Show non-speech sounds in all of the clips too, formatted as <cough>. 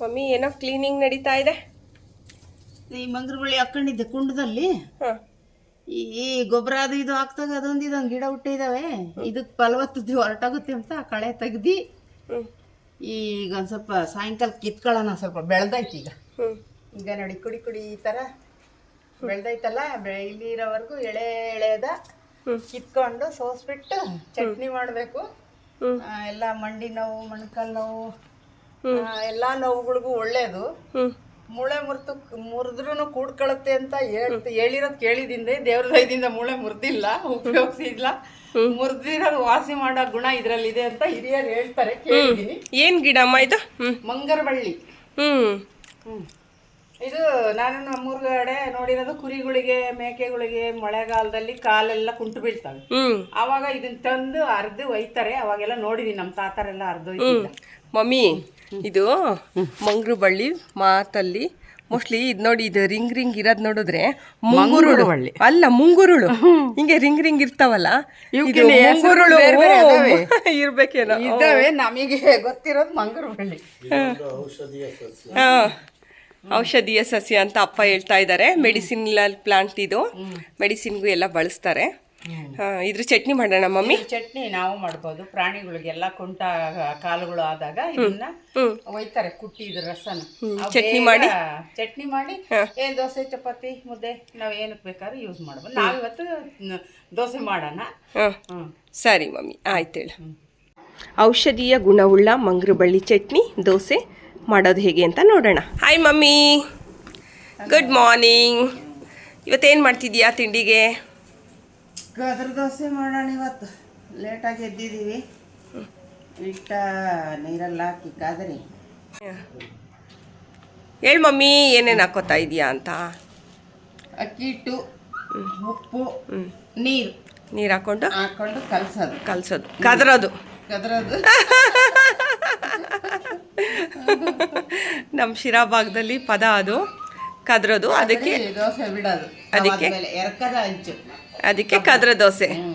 Mummy ಏನೋ cleaning ನಡೀತಾ ಇದೆ. ಈ ಮಂಗ್ರ ಬಳ್ಳಿ ಹಾಕೊಂಡಿದ್ದೆ ಕುಂಡದಲ್ಲಿ. ಹಾಂ. ಈ ಗೊಬ್ಬರ ಅದು ಇದು ಹಾಕ್ದಾಗ ಅದೊಂದು ಇದೊಂದು ಗಿಡ ಹುಟ್ಟಿದಾವೆ ಇದಕ್ಕೆ ಫಲವತ್ತತೆ ಹೊರಟಾಗುತ್ತೆ ಅಂತ ಕಳೆ ತೆಗ್ದು ಈಗ ಒಂದು ಸ್ವಲ್ಪ ಸಾಯಂಕಾಲ ಕಿತ್ಕೊಳ್ಳೋಣ ಸ್ವಲ್ಪ ಬೆಳೆದೈತಿ ಈಗ. ಈಗ ನೋಡಿ ಕುಡಿ ಕುಡಿ ಈ ಥರ ಬೆಳೆದೈತಲ್ಲ ಬೆ ಇಲ್ಲಿ ಇರೋವರೆಗೂ ಎಳೆ ಎಳೆದ. ಕಿತ್ಕೊಂಡು ಸೋಸ್ಬಿಟ್ಟು ಚಟ್ನಿ ಮಾಡಬೇಕು. ಎಲ್ಲ ಮಂಡಿ ನೋವು ಮೊಣಕಾಲು ನೋವು ಎಲ್ಲ ನೋವುಗಳಿಗೂ ಒಳ್ಳೇದು. ಮೂಳೆ ಮುರ್ತು ಮುರಿದ್ರೂ ಕೂಡ್ಕೊಳತ್ತೆ ಅಂತ ಹೇಳ್ತ ಹೇಳಿರೋದು ಕೇಳಿದಿಂದ ದೇವ್ರ ದಯದಿಂದ ಮೂಳೆ ಮುರಿದಿಲ್ಲ ಉಪಯೋಗಿಸಿಲ್ಲ. ಮುರಿದಿರೋದು ವಾಸಿ ಮಾಡೋ ಗುಣ ಇದ್ರಲ್ಲಿದೆ ಅಂತ ಹಿರಿಯರು ಹೇಳ್ತಾರೆ ಏನ್ ಏನು ಗಿಡ ಅಮ್ಮ ಇದು? ಮಂಗರಬಳ್ಳಿ ಹ್ಮ್. ಇದು ನಾನು ನಮ್ಮೂರ್ಗಡೆ ನೋಡಿರೋದು ಕುರಿಗಳಿಗೆ ಮೇಕೆಗಳಿಗೆ ಮಳೆಗಾಲದಲ್ಲಿ ಕಾಲೆಲ್ಲ ಕುಂಟು ಬೀಳ್ತವೆ. ಅವಾಗ ಇದನ್ನ ತಂದು ಅರ್ದು ಒಯ್ತಾರೆ ಅವಾಗೆಲ್ಲ ನೋಡಿದೀನಿ ನಮ್ಮ ತಾತರೆಲ್ಲ ಅರ್ದು ಮಮ್ಮಿ ಇದು ಮಂಗ್ರು ಬಳ್ಳಿ ಮಾತಲ್ಲಿ ಮೋಸ್ಟ್ಲಿ ಇದು ನೋಡಿ ಇದು ರಿಂಗ್ ರಿಂಗ್ ಇರೋದ್ ನೋಡಿದ್ರೆ ಮುಂಗುರುಳು. ಬಳ್ಳಿ. ಅಲ್ಲ ಮುಂಗುರುಳು. ಹಿಂಗೆ ರಿಂಗ್ ರಿಂಗ್ ಇರ್ತಾವಲ್ಲ ಇದು ಮುಂಗುರುಳು. <laughs> ಇರ್ಬೇಕೇನೋ. ಇದ್ದಾವೆ ನಮಗೆ ಗೊತ್ತಿರೋದು ಮಂಗರು ಬಳ್ಳಿ. ಹಾ. ಔಷಧೀಯ ಸಸ್ಯ ಅಂತ ಅಪ್ಪ ಹೇಳ್ತಾ ಇದ್ದಾರೆ ಮೆಡಿಸಿನ್ ಪ್ಲಾಂಟ್ ಇದು. ಮೆಡಿಸಿನ್ಗೂ ಎಲ್ಲ ಬಳಸ್ತಾರೆ. ಇದ್ರ ಚಟ್ನಿ ಮಾಡೋಣ ಮಮ್ಮಿ? ಚಟ್ನಿ ನಾವು ಮಾಡ್ಬೋದು. ಪ್ರಾಣಿಗಳಿಗೆಲ್ಲ ಕುಂಟ ಕಾಲುಗಳು ಆದಾಗ ಇದನ್ನ ಒಯ್ತಾರೆ ಕುಟ್ಟಿ ಇದ್ರ ರಸನ. ಚಟ್ನಿ ಮಾಡಿ? ಚಟ್ನಿ ಮಾಡಿ ಏನ್ ದೋಸೆ ಚಪಾತಿ ಮುದ್ದೆ ನಾವ್ ಏನಕ್ಕೆ ಬೇಕಾದ್ರೂ ಯೂಸ್ ಮಾಡ್ಬೋದು. ನಾವಿವತ್ತು ದೋಸೆ ಮಾಡೋಣ. ಸರಿ ಮಮ್ಮಿ ಆಯ್ತೇಳು ಔಷಧೀಯ ಗುಣವುಳ್ಳ ಮಂಗ್ರು ಬಳ್ಳಿ ಚಟ್ನಿ ದೋಸೆ ಮಾಡೋದು ಹೇಗೆ ಅಂತ ನೋಡೋಣ. Hi mummy. ಗುಡ್ ಮಾರ್ನಿಂಗ್ ಇವತ್ತೇನು ಮಾಡ್ತಿದ್ಯಾ ತಿಂಡಿಗೆ? ಗದ್ರ ದೋಸೆ ಮಾಡೋಣ ಇವತ್ತು. ಲೇಟಾಗಿ ಎದ್ದಿದ್ದೀವಿ. ಹಿಟ್ಟ ನೀರಲ್ಲಿ ಹಾಕಿ ಕಾದ್ರಿ. ಹೇಳಿ ಮಮ್ಮಿ ಏನೇನು ಹಾಕೋತಾ ಇದೆಯಾ ಅಂತ? ಅಕ್ಕಿ ಹಿಟ್ಟು ಉಪ್ಪು ನೀರು. ನೀರು ಹಾಕೊಂಡು? ಹಾಕೊಂಡು ಕಲಸೋದು. ಕಲಸೋದು. ಕದರೋದು. ಕದರೋದು. <laughs> ನಮ್ಮ ಶಿರಾ ಭಾಗದಲ್ಲಿ ಪದ ಅದು. ಕದ್ರೋದು. ಅದಕ್ಕೆ ದೋಸೆ ಬಿಡೋದು. ಅದಕ್ಕೆ? ಎರಕದ ಹಂಚು ಅದಕ್ಕೆ ಕದ್ರ ದೋಸೆ. ಹ್ಮ್,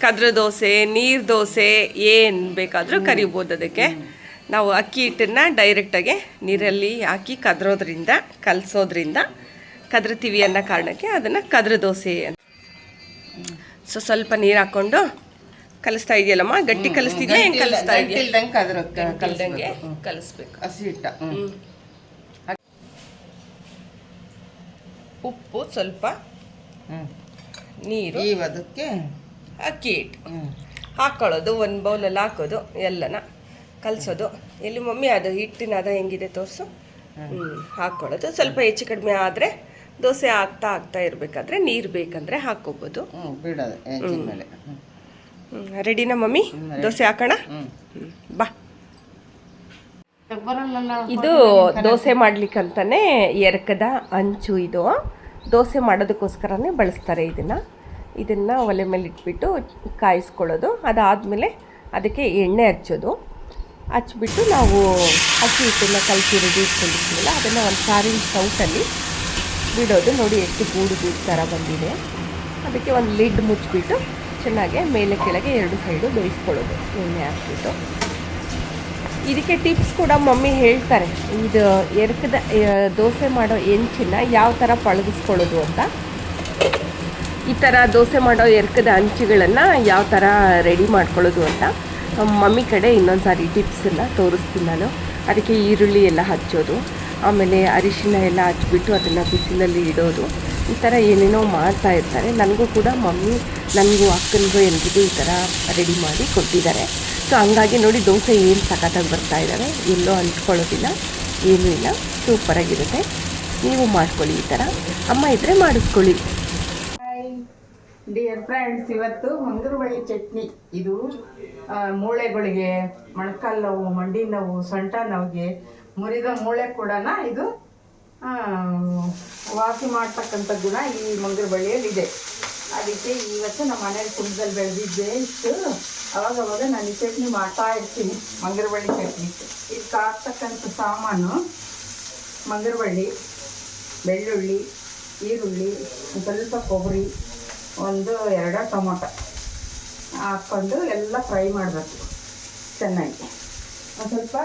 ಕದ್ರ ದೋಸೆ ನೀರ್ ದೋಸೆ ಏನ್ ಬೇಕಾದರೂ ಕರಿಬೋದು ಅದಕ್ಕೆ. ನಾವು ಅಕ್ಕಿ ಹಿಟ್ಟನ್ನು ಡೈರೆಕ್ಟಾಗಿ ನೀರಲ್ಲಿ ಹಾಕಿ ಕದ್ರೋದ್ರಿಂದ ಕಲಸೋದ್ರಿಂದ ಕದ್ರತೀವಿ ಅನ್ನೋ ಕಾರಣಕ್ಕೆ ಅದನ್ನು ಕದ್ರ ದೋಸೆ ಅಂತ. ಸೊ ಸ್ವಲ್ಪ ನೀರು ಹಾಕ್ಕೊಂಡು ಕಲಿಸ್ತಾ ಇದೆಯಲ್ಲಮ್ಮ ಗಟ್ಟಿ ಕಲಿಸ್ತಿದ್ಯಾ? ಹೆಂಗೆ ಕಲಿಸ್ತಾ ಇದೆಯಾ? ಕದ್ರ ಕಲ್ದಂಗೆ ಕಲಸ್ಬೇಕು. ಹಸಿ ಹಿಟ್ಟ. ಉಪ್ಪು ಸ್ವಲ್ಪ ನೀರು. ಅದಕ್ಕೆ ಅಕ್ಕಿ ಹಿಟ್ಟು. ಹಾಕೊಳ್ಳೋದು ಒಂದು ಬೌಲಲ್ಲಿ ಹಾಕೋದು ಎಲ್ಲನ ಕಲಿಸೋದು. ಎಲ್ಲಿ ಮಮ್ಮಿ ಅದು ಹಿಟ್ಟಿನ ಅದ ಹೆಂಗಿದೆ ತೋರಿಸು? ಹ್ಞೂ ಹಾಕ್ಕೊಳ್ಳೋದು ಸ್ವಲ್ಪ ಹೆಚ್ಚು ಕಡಿಮೆ ಆದರೆ ದೋಸೆ ಆಗ್ತಾ ಆಗ್ತಾ ಇರಬೇಕಾದ್ರೆ ನೀರು ಬೇಕಂದ್ರೆ ಹಾಕ್ಕೋಬೋದು ಬಿಡೋದು ಮೇಲೆ. ರೆಡಿನಾ ಮಮ್ಮಿ? ದೋಸೆ ಹಾಕೋಣ? ಬಾ. ಇದು ದೋಸೆ ಮಾಡ್ಲಿಕ್ಕಂತಾನೆ ಎರಕದ ಅಂಚು ಇದು. ದೋಸೆ ಮಾಡೋದಕ್ಕೋಸ್ಕರನೇ ಬಳಸ್ತಾರೆ ಇದನ್ನು. ಇದನ್ನು ಒಲೆ ಮೇಲೆ ಇಟ್ಬಿಟ್ಟು ಕಾಯಿಸ್ಕೊಳ್ಳೋದು. ಅದಾದಮೇಲೆ ಅದಕ್ಕೆ ಎಣ್ಣೆ ಹಚ್ಚೋದು. ಹಚ್ಬಿಟ್ಟು ನಾವು ಅಕ್ಕಿ ಹಿಟ್ಟನ್ನ ಕಲಸಿ ರೆಡಿ ಇಟ್ಕೊಂಡಿರ್ತೀವಲ್ಲ ಅದನ್ನು ಒಂದು ಸಾರಿನ ಸೌಟಲ್ಲಿ ಬಿಡೋದು. ನೋಡಿ ಎಷ್ಟು ಗೂಡು ಗೂಡು ಥರ ಬಂದಿದೆ. ಅದಕ್ಕೆ ಒಂದು ಲಿಡ್ ಮುಚ್ಚಿಬಿಟ್ಟು ಚೆನ್ನಾಗಿ ಮೇಲೆ ಕೆಳಗೆ ಎರಡು ಸೈಡು ಬೇಯಿಸ್ಕೊಳ್ಳೋದು. ಎಣ್ಣೆ ಹಾಕ್ಬಿಟ್ಟು. ಇದಕ್ಕೆ ಟಿಪ್ಸ್ ಕೂಡ ಮಮ್ಮಿ ಹೇಳ್ತಾರೆ. ಇದು ಎರಕದ ದೋಸೆ ಮಾಡೋ ಹೆಂಚಿನ ಯಾವ ಥರ ಪಳಗಿಸ್ಕೊಳ್ಳೋದು ಅಂತ. ಈ ಥರ ದೋಸೆ ಮಾಡೋ ಎರಕದ ಹಂಚುಗಳನ್ನು ಯಾವ ಥರ ರೆಡಿ ಮಾಡ್ಕೊಳ್ಳೋದು ಅಂತ. ಮಮ್ಮಿ ಕಡೆ ಇನ್ನೊಂದು ಸಾರಿ ಟಿಪ್ಸನ್ನು ತೋರಿಸ್ತೀನಿ ನಾನು. ಅದಕ್ಕೆ ಈರುಳ್ಳಿ ಎಲ್ಲ ಹಚ್ಚೋದು. ಆಮೇಲೆ ಅರಿಶಿನ ಎಲ್ಲ ಹಚ್ಬಿಟ್ಟು ಅದನ್ನು ಬಿಸಿಲಲ್ಲಿ ಇಡೋದು. ಈ ಥರ ಏನೇನೋ ಮಾಡ್ತಾ ಇರ್ತಾರೆ. ನನಗೂ ಕೂಡ ಮಮ್ಮಿ ನನಗೂ ಅಕ್ಕನಿಗೂ ಎಲ್ರಿಗೂ ಈ ಥರ ರೆಡಿ ಮಾಡಿ ಕೊಟ್ಟಿದ್ದಾರೆ. ಸೊ, ಹಂಗಾಗಿ ನೋಡಿ ದೋಸೆ ಏನು ಸಖತ್ತಾಗಿ ಬರ್ತಾ ಇದ್ದಾವೆ. ಎಲ್ಲೋ ಅಂಟ್ಕೊಳ್ಳೋದಿಲ್ಲ, ಏನೂ ಇಲ್ಲ. ಸೂಪರಾಗಿರುತ್ತೆ ನೀವು ಮಾಡ್ಕೊಳ್ಳಿ ಈ ಥರ. ಅಮ್ಮ ಇದ್ದರೆ ಮಾಡಿಸ್ಕೊಳ್ಳಿ. ಡಿಯರ್ ಫ್ರೆಂಡ್ಸ್ ಇವತ್ತು ಮಂಗರಬಳ್ಳಿ ಚಟ್ನಿ. ಇದು ಮೂಳೆಗಳಿಗೆ ಮೊಣಕಾಲು ನೋವು, ಮಂಡಿ ನೋವು, ಸೊಂಟ ನೋವಿಗೆ ಮುರಿದ ಮೂಳೆ ಕೂಡ ಇದು? ವಾಸಿ ಮಾಡ್ತಕ್ಕಂಥ ಗುಣ ಈ ಮಂಗರ ಬಳ್ಳಿಯಲ್ಲಿದೆ. ಅದಕ್ಕೆ ಇವತ್ತು ನಮ್ಮ ಮನೇಲಿ ಕುಂಡದಲ್ಲಿ ಬೆಳೆದಿದ್ದೆ ಅವಾಗ ಅವಾಗ ನಾನು ಈ ಚಟ್ನಿ ಮಾಡ್ತಾ ಇರ್ತೀನಿ ಮಂಗರ ಬಳ್ಳಿ ಚಟ್ನಿ. ಇದಕ್ಕೆ ಹಾಕ್ತಕ್ಕಂಥ ಸಾಮಾನು ಮಂಗರಬಳ್ಳಿ ಬೆಳ್ಳುಳ್ಳಿ, ಈರುಳ್ಳಿ, ಸ್ವಲ್ಪ ಕೊಬ್ಬರಿ, ಒಂದು ಎರಡು ಟೊಮೊಟೊ. ಹಾಕ್ಕೊಂಡು ಎಲ್ಲ ಫ್ರೈ ಮಾಡಬೇಕು ಚೆನ್ನಾಗಿ. ಒಂದು ಸ್ವಲ್ಪ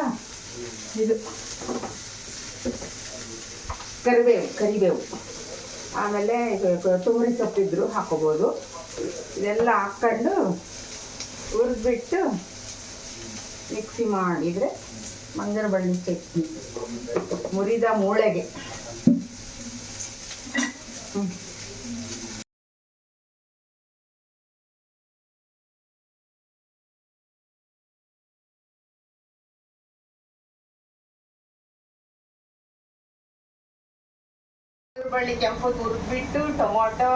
ಇದು. ಕರಿಬೇವು ಕರಿಬೇವು. ಆಮೇಲೆ ಕೊತ್ತಂಬರಿ ಸೊಪ್ಪಿದ್ರು ಹಾಕೋಬೋದು. ಇದೆಲ್ಲ ಹಾಕ್ಕೊಂಡು ಹುರಿದ್ಬಿಟ್ಟು ಮಿಕ್ಸಿ ಮಾಡಿದರೆ ಮಂಗನ ಬಳ್ಳಿ ಚಟ್ನಿ ಮುರಿದ ಮೂಳೆಗೆ. ಬಳ್ಳಿ ಕೆಂಪು ತುರಿದ್ಬಿಟ್ಟು ಟೊಮೊಟೊ,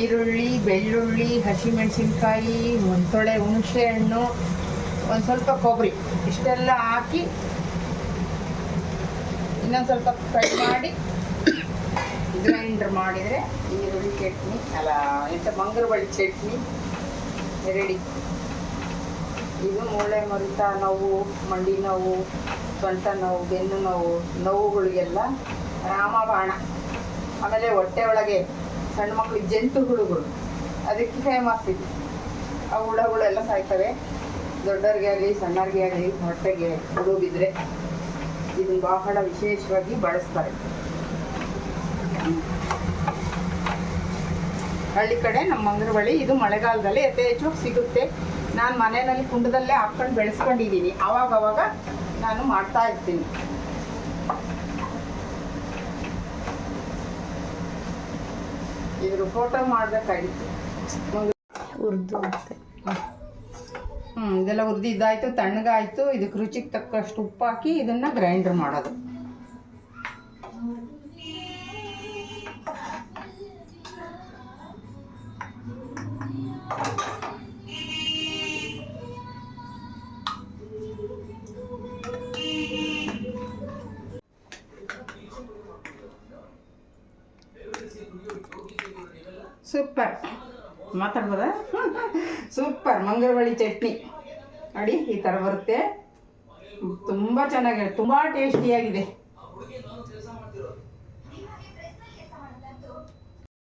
ಈರುಳ್ಳಿ, ಬೆಳ್ಳುಳ್ಳಿ, ಹಸಿಮೆಣಸಿನ್ಕಾಯಿ ಒಂದು ತೊಳೆ ಹುಣಸೆ ಹಣ್ಣು ಒಂದು ಸ್ವಲ್ಪ ಕೊಬ್ಬರಿ, ಇಷ್ಟೆಲ್ಲ ಹಾಕಿ ಇನ್ನೊಂದು ಸ್ವಲ್ಪ ಫ್ರೈ ಮಾಡಿ ಗ್ರೈಂಡರ್ ಮಾಡಿದರೆ ಈರುಳ್ಳಿ ಚಟ್ನಿ, ಅಲ್ಲ, ಎಂತ ಮಂಗರಬಳ್ಳಿ ಚಟ್ನಿ ರೆಡಿ. ಇದು ಮೂಳೆ ಮುರಿತ ನೋವು, ಮಂಡಿ ನೋವು ಸೊಂಟ ನೋವು, ಬೆನ್ನು ನೋವು, ನೋವುಗಳಿಗೆಲ್ಲ ರಾಮಬಾಣ ಆಮೇಲೆ ಹೊಟ್ಟೆ ಒಳಗೆ ಸಣ್ಣ ಮಕ್ಕಳಿಗೆ ಜಂತು ಹುಳುಗಳು. ಅದಕ್ಕೆ ಫೇಮಸ್ ಇದು. ಆ ಹುಳಗಳೆಲ್ಲ ಸಾಯ್ತವೆ. ದೊಡ್ಡವ್ರಿಗೆ ಆಗಲಿ, ಸಣ್ಣವ್ರಿಗೆ ಆಗಲಿ, ಹೊಟ್ಟೆಗೆ ಹುಳು ಬಿದ್ದರೆ ಇದನ್ನು ಬಹಳ ವಿಶೇಷವಾಗಿ ಬಳಸ್ತಾರೆ. ಹಳ್ಳಿ ಕಡೆ ನಮ್ಮ ಮಂಗ್ರ ಬಳಿ ಇದು ಮಳೆಗಾಲದಲ್ಲಿ ಯಥೇಚ್ಛವಾಗಿ ಸಿಗುತ್ತೆ. ನಾನು ಮನೆಯಲ್ಲಿ ಕುಂಡದಲ್ಲೇ ಹಾಕ್ಕೊಂಡು ಬೆಳೆಸ್ಕೊಂಡಿದ್ದೀನಿ. ಆವಾಗ ನಾನು ಮಾಡ್ತಾ ಇರ್ತೀನಿ. ಇದ್ರ ಫೋಟೋ ಮಾಡಬೇಕಾಗಿತ್ತು. ಹುರಿದು ಮತ್ತೆ ಹ್ಞೂ ಇದೆಲ್ಲ ಹುರಿದು ಇದಾಯಿತು ತಣ್ಣಗಾಯಿತು. ಇದಕ್ಕೆ ರುಚಿಗೆ ತಕ್ಕಷ್ಟು ಉಪ್ಪು ಹಾಕಿ ಇದನ್ನು ಗ್ರೈಂಡರ್ ಮಾಡೋದು. ಸೂಪರ್. ಮಾತಾಡ್ಬೋದಾ? ಸೂಪರ್. ಮಂಗಳವಳ್ಳಿ ಚಟ್ನಿ. ನೋಡಿ ಈ ಥರ ಬರುತ್ತೆ. ತುಂಬ ಚೆನ್ನಾಗಿದೆ. ತುಂಬ ಟೇಸ್ಟಿಯಾಗಿದೆ.